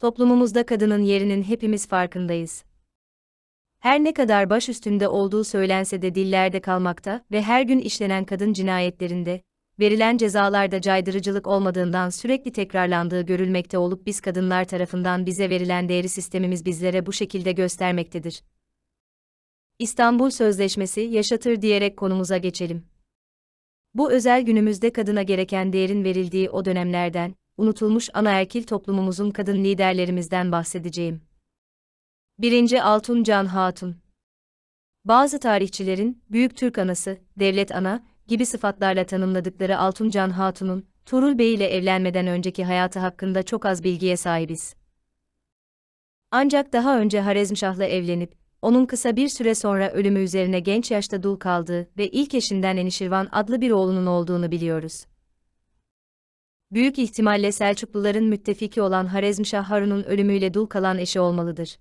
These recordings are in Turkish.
Toplumumuzda kadının yerinin hepimiz farkındayız. Her ne kadar baş üstünde olduğu söylense de dillerde kalmakta ve her gün işlenen kadın cinayetlerinde, verilen cezalarda caydırıcılık olmadığından sürekli tekrarlandığı görülmekte olup biz kadınlar tarafından bize verilen değeri sistemimiz bizlere bu şekilde göstermektedir. İstanbul Sözleşmesi yaşatır diyerek konumuza geçelim. Bu özel günümüzde kadına gereken değerin verildiği o dönemlerden, unutulmuş anaerkil toplumumuzun kadın liderlerimizden bahsedeceğim. 1. Altun Can Hatun Bazı tarihçilerin, Büyük Türk Anası, Devlet Ana gibi sıfatlarla tanımladıkları Altun Can Hatun'un, Tuğrul Bey ile evlenmeden önceki hayatı hakkında çok az bilgiye sahibiz. Ancak daha önce Harezmşah'la evlenip, onun kısa bir süre sonra ölümü üzerine genç yaşta dul kaldığı ve ilk eşinden Enişirvan adlı bir oğlunun olduğunu biliyoruz. Büyük ihtimalle Selçukluların müttefiki olan Harezmşah Harun'un ölümüyle dul kalan eşi olmalıdır.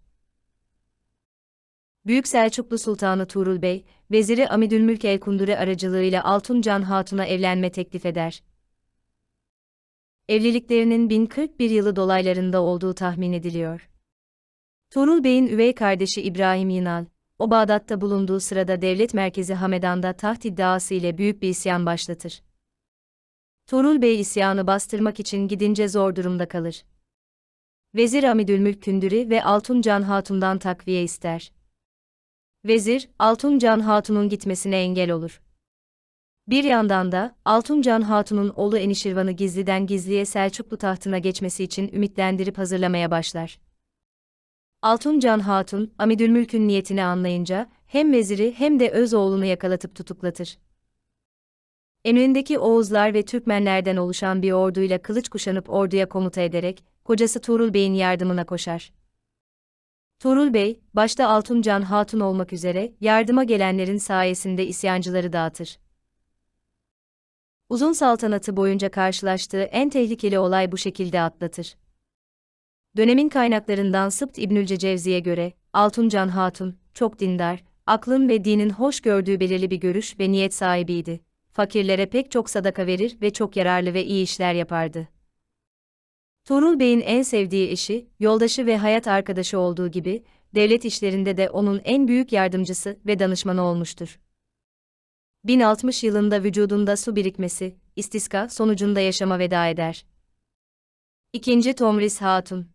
Büyük Selçuklu Sultanı Tuğrul Bey, Veziri Amidülmülk el-Kundure aracılığıyla Altuncan Hatun'a evlenme teklif eder. Evliliklerinin 1041 yılı dolaylarında olduğu tahmin ediliyor. Tuğrul Bey'in üvey kardeşi İbrahim Yinal, o Bağdat'ta bulunduğu sırada devlet merkezi Hamedan'da taht iddiası ile büyük bir isyan başlatır. Tuğrul Bey isyanı bastırmak için gidince zor durumda kalır. Vezir Amidülmülk Kündür'i ve Altuncan Hatun'dan takviye ister. Vezir, Altuncan Hatun'un gitmesine engel olur. Bir yandan da, Altuncan Hatun'un oğlu Enişirvan'ı gizliden gizliye Selçuklu tahtına geçmesi için ümitlendirip hazırlamaya başlar. Altuncan Hatun, Amidülmülk'ün niyetini anlayınca, hem veziri hem de öz oğlunu yakalatıp tutuklatır. Emrindeki Oğuzlar ve Türkmenlerden oluşan bir orduyla kılıç kuşanıp orduya komuta ederek, kocası Tuğrul Bey'in yardımına koşar. Tuğrul Bey, başta Altuncan Hatun olmak üzere, yardıma gelenlerin sayesinde isyancıları dağıtır. Uzun saltanatı boyunca karşılaştığı en tehlikeli olay bu şekilde atlatır. Dönemin kaynaklarından Sıpt İbnülce Cevzi'ye göre, Altuncan Hatun, çok dindar, aklın ve dinin hoş gördüğü belirli bir görüş ve niyet sahibiydi. Fakirlere pek çok sadaka verir ve çok yararlı ve iyi işler yapardı. Tuğrul Bey'in en sevdiği eşi, yoldaşı ve hayat arkadaşı olduğu gibi, devlet işlerinde de onun en büyük yardımcısı ve danışmanı olmuştur. 1060 yılında vücudunda su birikmesi, istiska sonucunda yaşama veda eder. 2. Tomris Hatun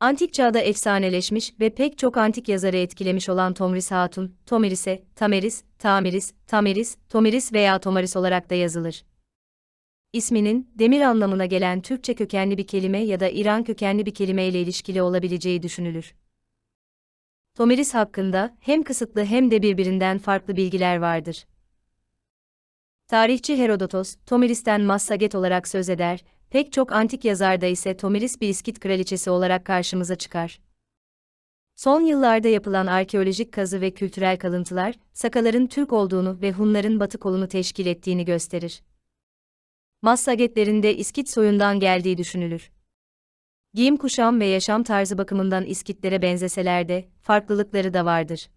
Antik çağda efsaneleşmiş ve pek çok antik yazarı etkilemiş olan Tomris Hatun, Tomiris'e, Tameris, Tamiris, Tamiris, Tomiris veya Tomaris olarak da yazılır. İsminin, demir anlamına gelen Türkçe kökenli bir kelime ya da İran kökenli bir kelime ile ilişkili olabileceği düşünülür. Tomiris hakkında hem kısıtlı hem de birbirinden farklı bilgiler vardır. Tarihçi Herodotos, Tomiris'ten Massaget olarak söz eder, pek çok antik yazarda ise Tomiris bir İskit kraliçesi olarak karşımıza çıkar. Son yıllarda yapılan arkeolojik kazı ve kültürel kalıntılar, Sakaların Türk olduğunu ve Hunların batı kolunu teşkil ettiğini gösterir. Massagetlerinde İskit soyundan geldiği düşünülür. Giyim kuşam ve yaşam tarzı bakımından İskitlere benzeseler de, farklılıkları da vardır.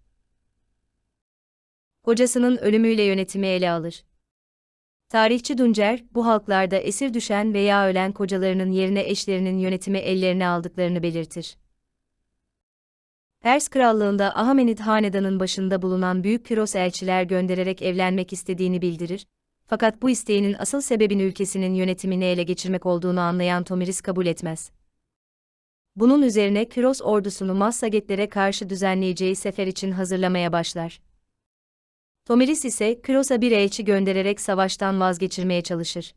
Kocasının ölümüyle yönetimi ele alır. Tarihçi Duncer, bu halklarda esir düşen veya ölen kocalarının yerine eşlerinin yönetimi ellerine aldıklarını belirtir. Pers Krallığında Ahamenid Hanedan'ın başında bulunan büyük Kiros elçiler göndererek evlenmek istediğini bildirir, fakat bu isteğinin asıl sebebin ülkesinin yönetimini ele geçirmek olduğunu anlayan Tomiris kabul etmez. Bunun üzerine Kiros ordusunu Massagetlere karşı düzenleyeceği sefer için hazırlamaya başlar. Tomiris ise Kiros'a bir elçi göndererek savaştan vazgeçirmeye çalışır.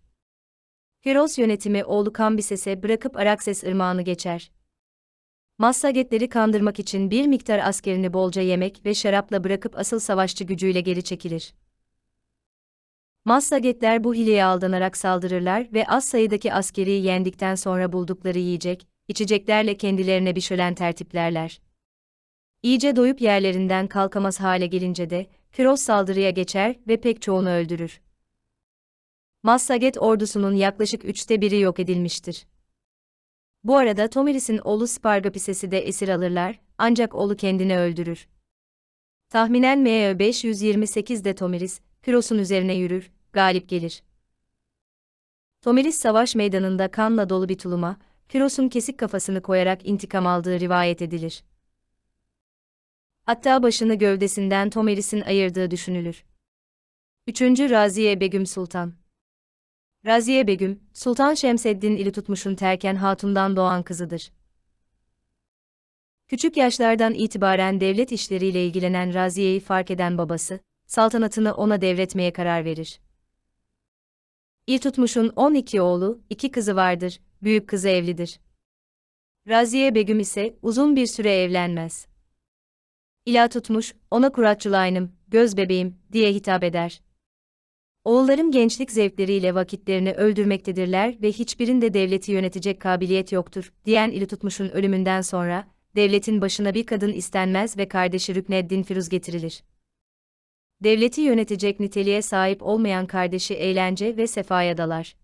Kiros yönetimi oğlu Kambises'e bırakıp Arakses ırmağını geçer. Massagetleri kandırmak için bir miktar askerini bolca yemek ve şarapla bırakıp asıl savaşçı gücüyle geri çekilir. Massagetler bu hileye aldanarak saldırırlar ve az sayıdaki askeriyi yendikten sonra buldukları yiyecek, içeceklerle kendilerine bir şölen tertiplerler. İyice doyup yerlerinden kalkamaz hale gelince de, Kiros saldırıya geçer ve pek çoğunu öldürür. Massaget ordusunun yaklaşık üçte biri yok edilmiştir. Bu arada Tomiris'in oğlu Spargapises'i de esir alırlar, ancak oğlu kendini öldürür. Tahminen M.Ö. 528'de Tomiris, Kiros'un üzerine yürür, galip gelir. Tomiris savaş meydanında kanla dolu bir tuluma, Firos'un kesik kafasını koyarak intikam aldığı rivayet edilir. Hatta başını gövdesinden Tomeris'in ayırdığı düşünülür. 3. Raziye Begüm Sultan Raziye Begüm, Sultan Şemseddin ili tutmuşun Terken Hatun'dan doğan kızıdır. Küçük yaşlardan itibaren devlet işleriyle ilgilenen Raziye'yi fark eden babası, saltanatını ona devretmeye karar verir. İl tutmuşun 12 oğlu, iki kızı vardır, büyük kızı evlidir. Raziye Begüm ise uzun bir süre evlenmez. İla tutmuş, ona kuratçılayınım, göz bebeğim, diye hitap eder. Oğullarım gençlik zevkleriyle vakitlerini öldürmektedirler ve hiçbirinde devleti yönetecek kabiliyet yoktur, diyen ili tutmuşun ölümünden sonra, devletin başına bir kadın istenmez ve kardeşi Rükneddin Firuz getirilir. Devleti yönetecek niteliğe sahip olmayan kardeşi eğlence ve sefaya dalar.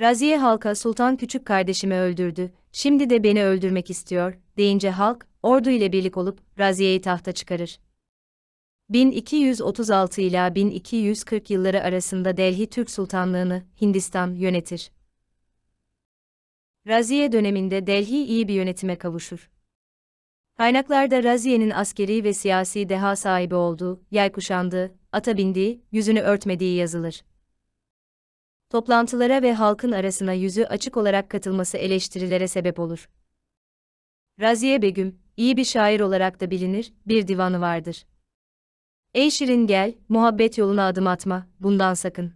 Raziye halka sultan küçük kardeşimi öldürdü, şimdi de beni öldürmek istiyor, deyince halk, ordu ile birlik olup, Raziye'yi tahta çıkarır. 1236 ila 1240 yılları arasında Delhi Türk Sultanlığını, Hindistan, yönetir. Raziye döneminde Delhi iyi bir yönetime kavuşur. Kaynaklarda Raziye'nin askeri ve siyasi deha sahibi olduğu, yay kuşandığı, ata bindiği, yüzünü örtmediği yazılır. Toplantılara ve halkın arasına yüzü açık olarak katılması eleştirilere sebep olur. Raziye Begüm, iyi bir şair olarak da bilinir, bir divanı vardır. Ey şirin gel, muhabbet yoluna adım atma, bundan sakın.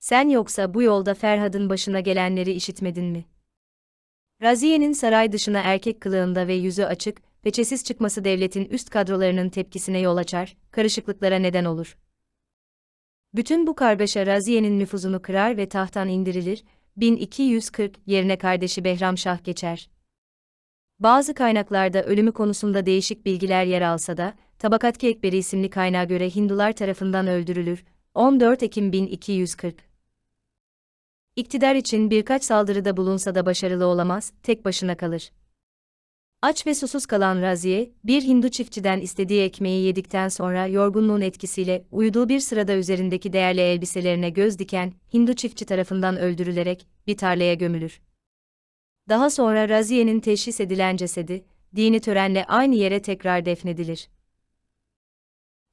Sen yoksa bu yolda Ferhad'ın başına gelenleri işitmedin mi? Raziye'nin saray dışına erkek kılığında ve yüzü açık, peçesiz çıkması devletin üst kadrolarının tepkisine yol açar, karışıklıklara neden olur. Bütün bu kargaşa Raziye'nin nüfuzunu kırar ve tahttan indirilir, 1240 yerine kardeşi Behram Şah geçer. Bazı kaynaklarda ölümü konusunda değişik bilgiler yer alsa da, Tabakatki Ekberi isimli kaynağa göre Hindular tarafından öldürülür, 14 Ekim 1240. İktidar için birkaç saldırıda bulunsa da başarılı olamaz, tek başına kalır. Aç ve susuz kalan Raziye, bir Hindu çiftçiden istediği ekmeği yedikten sonra yorgunluğun etkisiyle uyuduğu bir sırada üzerindeki değerli elbiselerine göz diken Hindu çiftçi tarafından öldürülerek bir tarlaya gömülür. Daha sonra Raziye'nin teşhis edilen cesedi, dini törenle aynı yere tekrar defnedilir.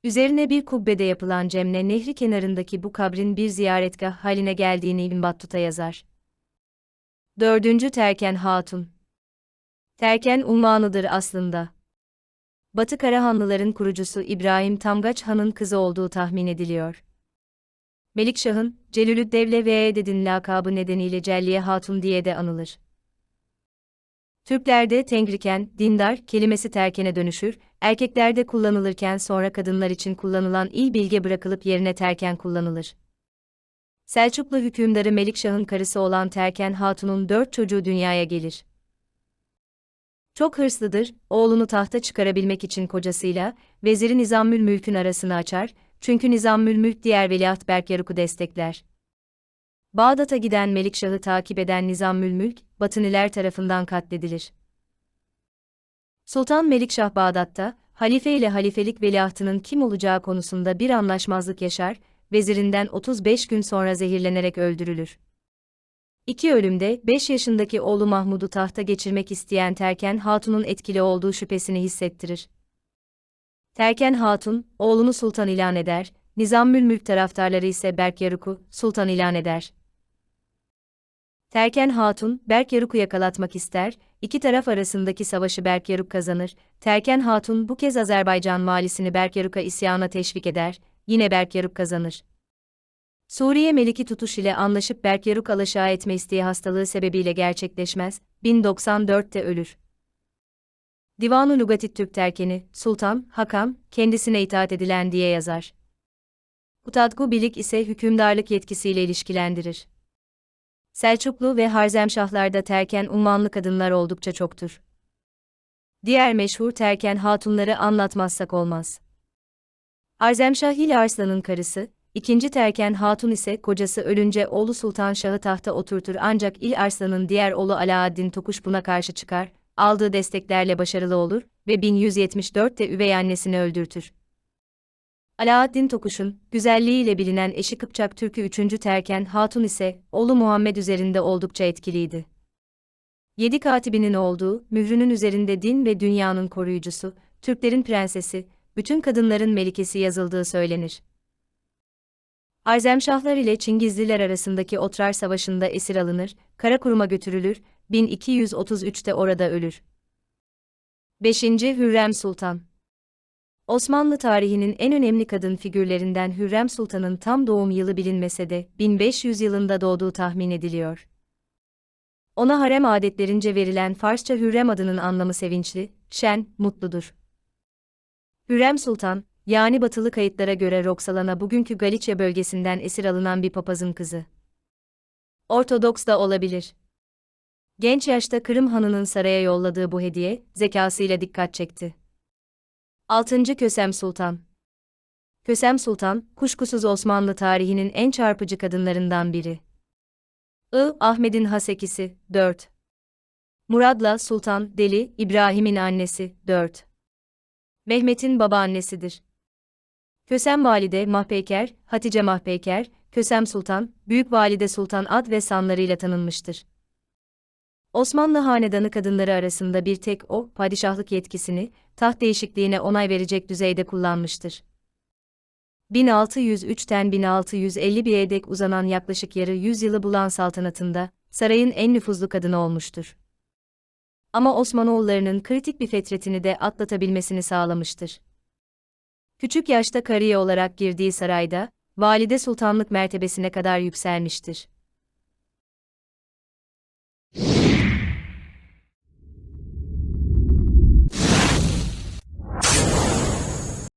Üzerine bir kubbede yapılan Cemne Nehri kenarındaki bu kabrin bir ziyaretgah haline geldiğini İbn Battuta yazar. 4. Terken Hatun Terken unvanıdır aslında. Batı Karahanlıların kurucusu İbrahim Tamgaç Han'ın kızı olduğu tahmin ediliyor. Melikşah'ın, Celülüddevle ve Eded'in lakabı nedeniyle Celliye Hatun diye de anılır. Türklerde tengriken, dindar kelimesi terkene dönüşür, erkeklerde kullanılırken sonra kadınlar için kullanılan il bilge bırakılıp yerine terken kullanılır. Selçuklu hükümdarı Melikşah'ın karısı olan Terken Hatun'un dört çocuğu dünyaya gelir. Çok hırslıdır, oğlunu tahta çıkarabilmek için kocasıyla, veziri Nizamül Mülk'ün arasını açar, çünkü Nizamül Mülk diğer veliaht Berkyaruk'u destekler. Bağdat'a giden Melikşah'ı takip eden Nizamül Mülk, Batıniler tarafından katledilir. Sultan Melikşah Bağdat'ta, halife ile halifelik veliahtının kim olacağı konusunda bir anlaşmazlık yaşar, vezirinden 35 gün sonra zehirlenerek öldürülür. İki ölümde 5 yaşındaki oğlu Mahmud'u tahta geçirmek isteyen Terken Hatun'un etkili olduğu şüphesini hissettirir. Terken Hatun, oğlunu sultan ilan eder, Nizamül Mülk taraftarları ise Berkyaruk'u sultan ilan eder. Terken Hatun, Berkyaruk'u yakalatmak ister, iki taraf arasındaki savaşı Berkyaruk kazanır, Terken Hatun bu kez Azerbaycan valisini Berkyaruk'a isyana teşvik eder, yine Berkyaruk kazanır. Suriye Meliki Tutuş ile anlaşıp Berkyaruk alaşağı etme isteği hastalığı sebebiyle gerçekleşmez, 1094'te ölür. Divan-ı Lugatit Türk Terkeni, Sultan, Hakan, kendisine itaat edilen diye yazar. Kutadgu Bilik ise hükümdarlık yetkisiyle ilişkilendirir. Selçuklu ve Harzemşahlarda terken unvanlı kadınlar oldukça çoktur. Diğer meşhur terken hatunları anlatmazsak olmaz. Harzemşah ile Arslan'ın karısı, ikinci terken hatun ise kocası ölünce oğlu Sultan Şah'ı tahta oturtur ancak İl Arslan'ın diğer oğlu Alaaddin Tokuş buna karşı çıkar, aldığı desteklerle başarılı olur ve 1174'te üvey annesini öldürtür. Alaaddin Tokuş'un, güzelliğiyle bilinen eşi Kıpçak Türk'ü 3. Terken Hatun ise, oğlu Muhammed üzerinde oldukça etkiliydi. Yedi katibinin olduğu, mührünün üzerinde din ve dünyanın koruyucusu, Türklerin prensesi, bütün kadınların melikesi yazıldığı söylenir. Arzemşahlar ile Çingizliler arasındaki Otrar Savaşı'nda esir alınır, Karakurum'a götürülür, 1233'te orada ölür. 5. Hürrem Sultan Osmanlı tarihinin en önemli kadın figürlerinden Hürrem Sultan'ın tam doğum yılı bilinmese de 1500 yılında doğduğu tahmin ediliyor. Ona harem adetlerince verilen Farsça Hürrem adının anlamı sevinçli, şen, mutludur. Hürrem Sultan, yani batılı kayıtlara göre Roxalana bugünkü Galicia bölgesinden esir alınan bir papazın kızı. Ortodoks da olabilir. Genç yaşta Kırım Hanı'nın saraya yolladığı bu hediye, zekasıyla dikkat çekti. 6. Kösem Sultan Kösem Sultan, kuşkusuz Osmanlı tarihinin en çarpıcı kadınlarından biri. I. Ahmet'in hasekisi, 4. Muradla Sultan, Deli, İbrahim'in annesi, 4. Mehmet'in babaannesidir. Kösem Valide Mahpeyker, Hatice Mahpeyker, Kösem Sultan, Büyük Valide Sultan ad ve sanlarıyla tanınmıştır. Osmanlı hanedanı kadınları arasında bir tek o, padişahlık yetkisini, taht değişikliğine onay verecek düzeyde kullanmıştır. 1603'ten 1651'e dek uzanan yaklaşık yarı yüzyılı bulan saltanatında, sarayın en nüfuzlu kadını olmuştur. Ama Osmanoğullarının kritik bir fetretini de atlatabilmesini sağlamıştır. Küçük yaşta kariye olarak girdiği sarayda, valide sultanlık mertebesine kadar yükselmiştir.